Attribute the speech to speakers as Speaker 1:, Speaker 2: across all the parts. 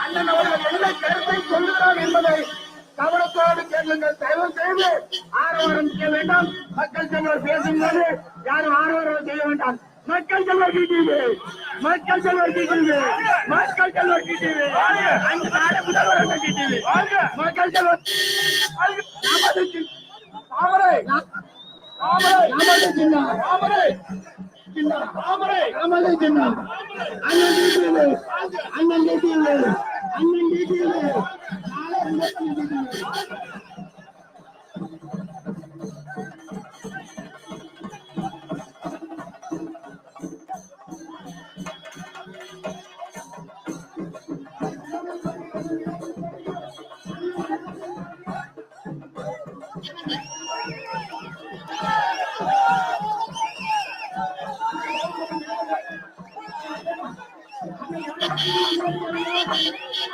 Speaker 1: அண்ணன் அவர்கள் என்ன கருத்தை சொல்லுகிறார் என்பதை கவனத்தோடு கேளுங்கள் தயவு செய்து ஆரவாரம் செய்ய வேண்டாம் மக்கள் செல்வர் பேசும்போது யாரும் ஆரவாரம் செய்ய வேண்டாம் மக்கள் செல்வர் டிடிவி மக்கள் செல்வர் டிடிவி மக்கள் செல்வர் டிடிவி அந்த நாடு முதல்வர் அண்ணன் மக்கள் தாமரை தாமரை நமது தாமரை தாமரை நமது அண்ணன் அண்ணன் அண்ணன் நாளை அண்ணன்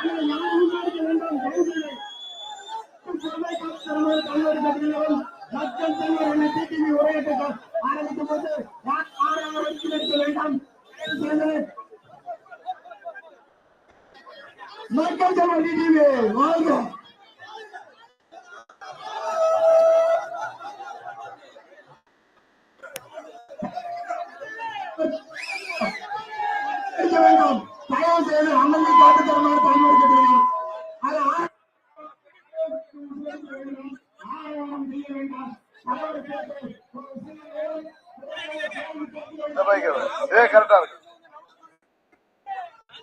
Speaker 1: டிடிவி தயவு அண்ணனை காட்டு தருமாறு பயன்படுத்தப்படுகிறோம் அது செய்ய வேண்டாம்
Speaker 2: இந்த பைக் இதே கரெக்டா இருக்கு.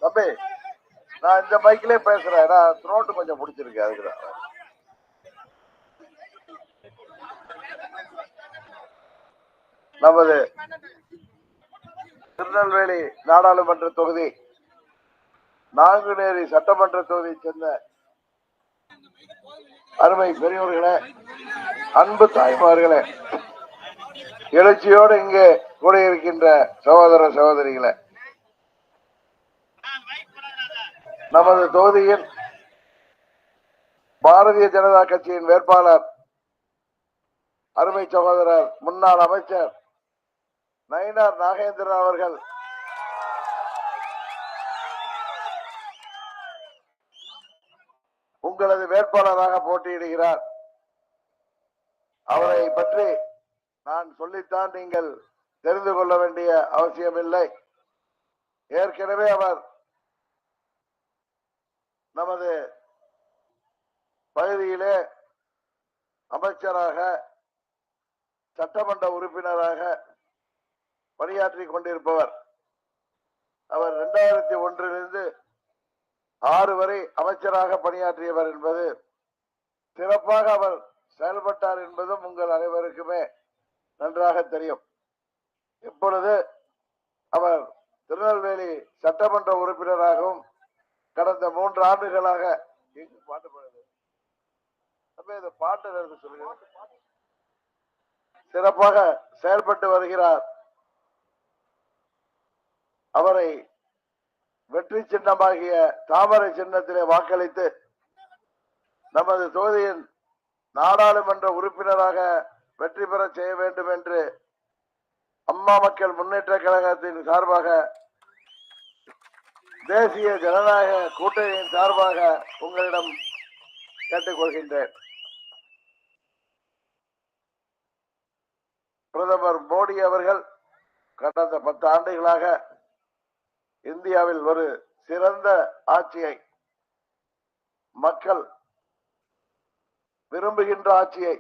Speaker 2: தம்பி நான் இந்த பைக்லயே பேசுறேன். ஏன்னா த்ரோட்டு கொஞ்சம் பிடிச்சிருக்கு அதுக்குதான். நமது திருநெல்வேலி நாடாளுமன்ற தொகுதி நாங்குநேரி சட்டமன்ற தொகுதியை சேர்ந்த அருமை பெரியவர்களே அன்பு தாய்மார்களே எழுச்சியோடு இங்கே கூடியிருக்கின்ற சகோதர சகோதரிகளே நமது தொகுதியில் பாரதிய ஜனதா கட்சியின் வேட்பாளர் அருமை சகோதரர் முன்னாள் அமைச்சர் நயினார் நாகேந்திரன் அவர்கள் உங்களது வேட்பாளராக போட்டியிடுகிறார். அவரை பற்றி நான் சொல்லித்தான் நீங்கள் தெரிந்து கொள்ள வேண்டிய அவசியமில்லை. ஏற்கனவே அவர் நமது பகுதியிலே அமைச்சராக சட்டமன்ற உறுப்பினராக பணியாற்றி கொண்டிருப்பவர். அவர் இரண்டாயிரத்தி ஒன்றிலிருந்து ஆறு வரை அமைச்சராக பணியாற்றியவர் என்பது சிறப்பாக அவர் செயல்பட்டார் என்பதும் உங்கள் அனைவருக்குமே நன்றாக தெரியும். இப்பொழுது அவர் திருநெல்வேலி சட்டமன்ற உறுப்பினராகவும் கடந்த மூன்று ஆண்டுகளாக எங்கு பாட்டு பாடுது அப்ப இந்த பாட்டு சொல்லுங்க. சிறப்பாக செயல்பட்டு வருகிறார். அவரை வெற்றி சின்னமாகிய தாமரை சின்னத்திலே வாக்களித்து நமது தொகுதியின் நாடாளுமன்ற உறுப்பினராக வெற்றி பெற செய்ய வேண்டும் என்று அம்மா மக்கள் முன்னேற்ற கழகத்தின் சார்பாக தேசிய ஜனநாயக கூட்டணியின் சார்பாக உங்களிடம் கேட்டுக்கொள்கின்றேன். பிரதமர் மோடி அவர்கள் கடந்த பத்து ஆண்டுகளாக இந்தியாவில் ஒரு சிறந்த ஆட்சியை மக்கள் விரும்புகின்ற ஆட்சியை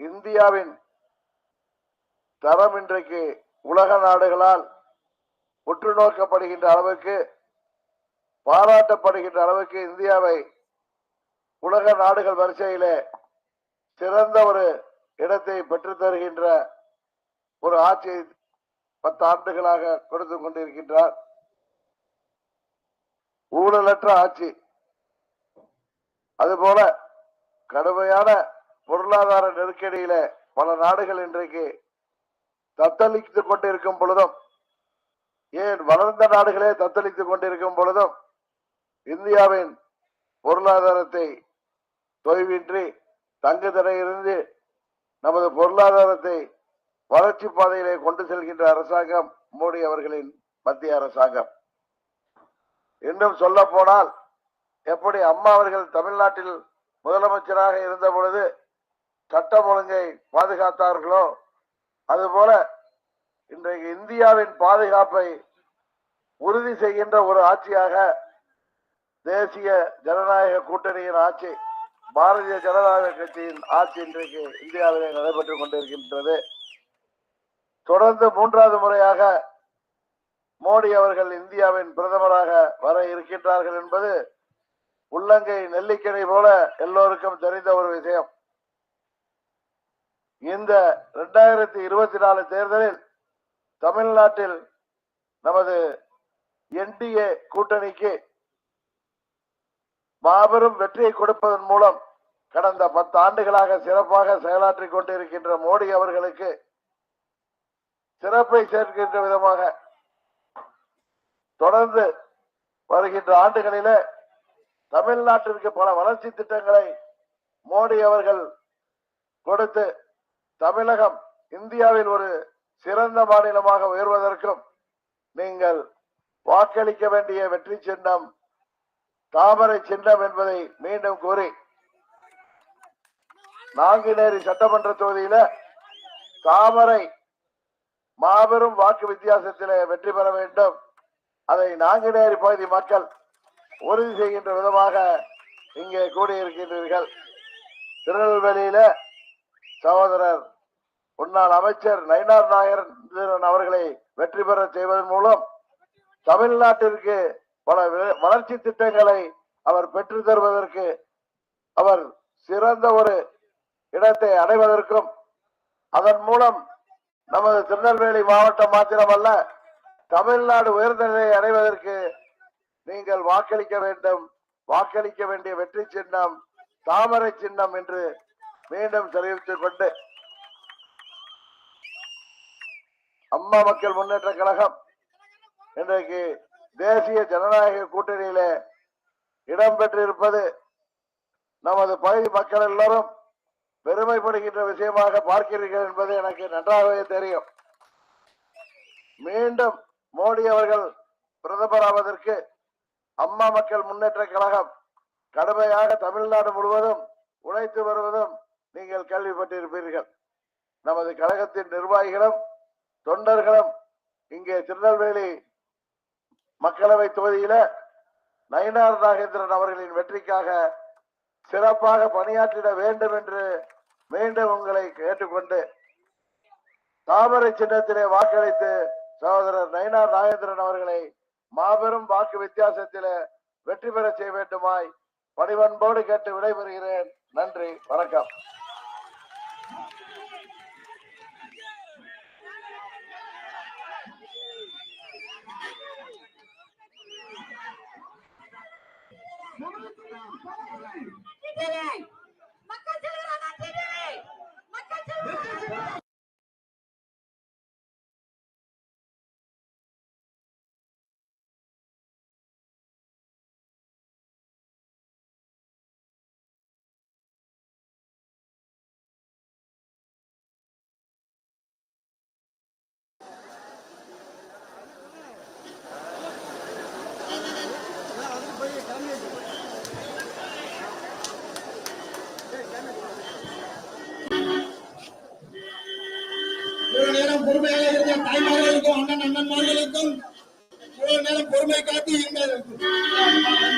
Speaker 2: இந்தியாவின் தரம் இன்றைக்கு உலக நாடுகளால் உற்று நோக்கப்படுகின்ற அளவுக்கு பாராட்டப்படுகின்ற அளவுக்கு இந்தியாவை உலக நாடுகள் வரிசையிலே சிறந்த ஒரு இடத்தை பெற்று தருகின்ற ஒரு ஆட்சியை பத்து ஆண்டுகளாக கொடுத்து கொண்டிருக்கின்றார். ஊழலற்ற ஆட்சி. அதுபோல கடுமையான பொருளாதார நெருக்கடியில பல நாடுகள் இன்றைக்கு தத்தளித்துக் கொண்டிருக்கும் பொழுதும் ஏன் வளர்ந்த நாடுகளே தத்தளித்துக் கொண்டிருக்கும் பொழுதும் இந்தியாவின் பொருளாதாரத்தை தொய்வின்றி தங்கு தடையிலிருந்து நமது பொருளாதாரத்தை வளர்ச்சி பாதையிலே கொண்டு செல்கின்ற அரசாங்கம் மோடி அவர்களின் மத்திய அரசாங்கம். இன்னும் சொல்ல போனால் எப்படி அம்மா அவர்கள் தமிழ்நாட்டில் முதலமைச்சராக இருந்த பொழுது சட்டம் ஒழுங்கை பாதுகாத்தார்களோ அதுபோல இன்றைக்கு இந்தியாவின் பாதுகாப்பை உறுதி செய்கின்ற ஒரு ஆட்சியாக தேசிய ஜனநாயக கூட்டணியின் ஆட்சி பாரதிய ஜனதா கட்சியின் ஆட்சி இன்றைக்கு இந்தியாவிலே நடைபெற்றுக் கொண்டிருக்கின்றது. தொடர்ந்து மூன்றாவது முறையாக மோடி அவர்கள் இந்தியாவின் பிரதமராக வர இருக்கின்றார்கள் என்பது உள்ளங்கை நெல்லிக்கனி போல எல்லோருக்கும் தெரிந்த ஒரு விஷயம். இந்த இரண்டாயிரத்தி இருபத்தி நாலு தேர்தலில் தமிழ்நாட்டில் நமது என்டிஏ கூட்டணிக்கு மாபெரும் வெற்றியை கொடுப்பதன் மூலம் கடந்த பத்து ஆண்டுகளாக சிறப்பாக செயலாற்றிக் கொண்டிருக்கின்ற மோடி அவர்களுக்கு சிறப்பை சேர்க்கின்ற விதமாக தொடர்ந்து வருகின்ற ஆண்டுகளில தமிழ்நாட்டிற்கு பல வளர்ச்சி திட்டங்களை மோடி அவர்கள் கொடுத்து தமிழகம் இந்தியாவில் ஒரு சிறந்த மாநிலமாக உயர்வதற்கும் நீங்கள் வாக்களிக்க வேண்டிய வெற்றி சின்னம் தாமரை சின்னம் என்பதை மீண்டும் கூறி நாங்குநேரி சட்டமன்ற தொகுதியில தாமரை மாபெரும் வாக்கு வித்தியாசத்திலே வெற்றி பெற வேண்டும். அதை நாங்குநேரி பகுதி மக்கள் உறுதி செய்கின்ற விதமாக இங்கே கூடியிருக்கின்றீர்கள். திருநெல்வேலியில சகோதரர் முன்னாள் அமைச்சர் நயினார் நாயர் அவர்களை வெற்றி பெற செய்வதன் மூலம் தமிழ்நாட்டிற்கு பல வளர்ச்சி திட்டங்களை அவர் பெற்று தருவதற்கு அவர் சிறந்த ஒரு இடத்தை அடைவதற்கும் அதன் மூலம் நமது திருநெல்வேலி மாவட்டம் மாத்திரமல்ல தமிழ்நாடு உயர்ந்த நிலையை அடைவதற்கு நீங்கள் வாக்களிக்க வேண்டும். வாக்களிக்க வேண்டிய வெற்றி சின்னம் தாமரை சின்னம் என்று மீண்டும் தெரிவித்துக் கொண்டு அம்மா மக்கள் முன்னேற்ற கழகம் இன்றைக்கு தேசிய ஜனநாயக கூட்டணியிலே இடம்பெற்றிருப்பது நமது பகுதி மக்கள் எல்லாரும் பெருமைப்படுகின்ற விஷயமாக பார்க்கிறீர்கள் என்பது எனக்கு நன்றாகவே தெரியும். மீண்டும் மோடி அவர்கள் பிரதமராவதற்கு அம்மா மக்கள் முன்னேற்ற கழகம் கடுமையாக தமிழ்நாடு முழுவதும் உழைத்து வருவதும் நீங்கள் கேள்விப்பட்டிருப்பீர்கள். நமது கழகத்தின் நிர்வாகிகளும் தொண்டர்களும் இங்கே திருநெல்வேலி மக்களவை தொகுதியில நயினார் நாகேந்திரன் அவர்களின் வெற்றிக்காக சிறப்பாக பணியாற்றிட வேண்டும் என்று மீண்டும் உங்களை கேட்டுக்கொண்டு தாமரை சின்னத்திலே வாக்களித்து சகோதரர் நயினார் நாகேந்திரன் அவர்களை மாபெரும் வாக்கு வித்தியாசத்தில வெற்றி பெற செய்ய வேண்டுமாய் பணிவன்போடு கேட்டு விடைபெறுகிறேன். நன்றி வணக்கம்.
Speaker 3: மக்கள்
Speaker 4: அண்ணன்மார்களுக்கும் இவ்வளவு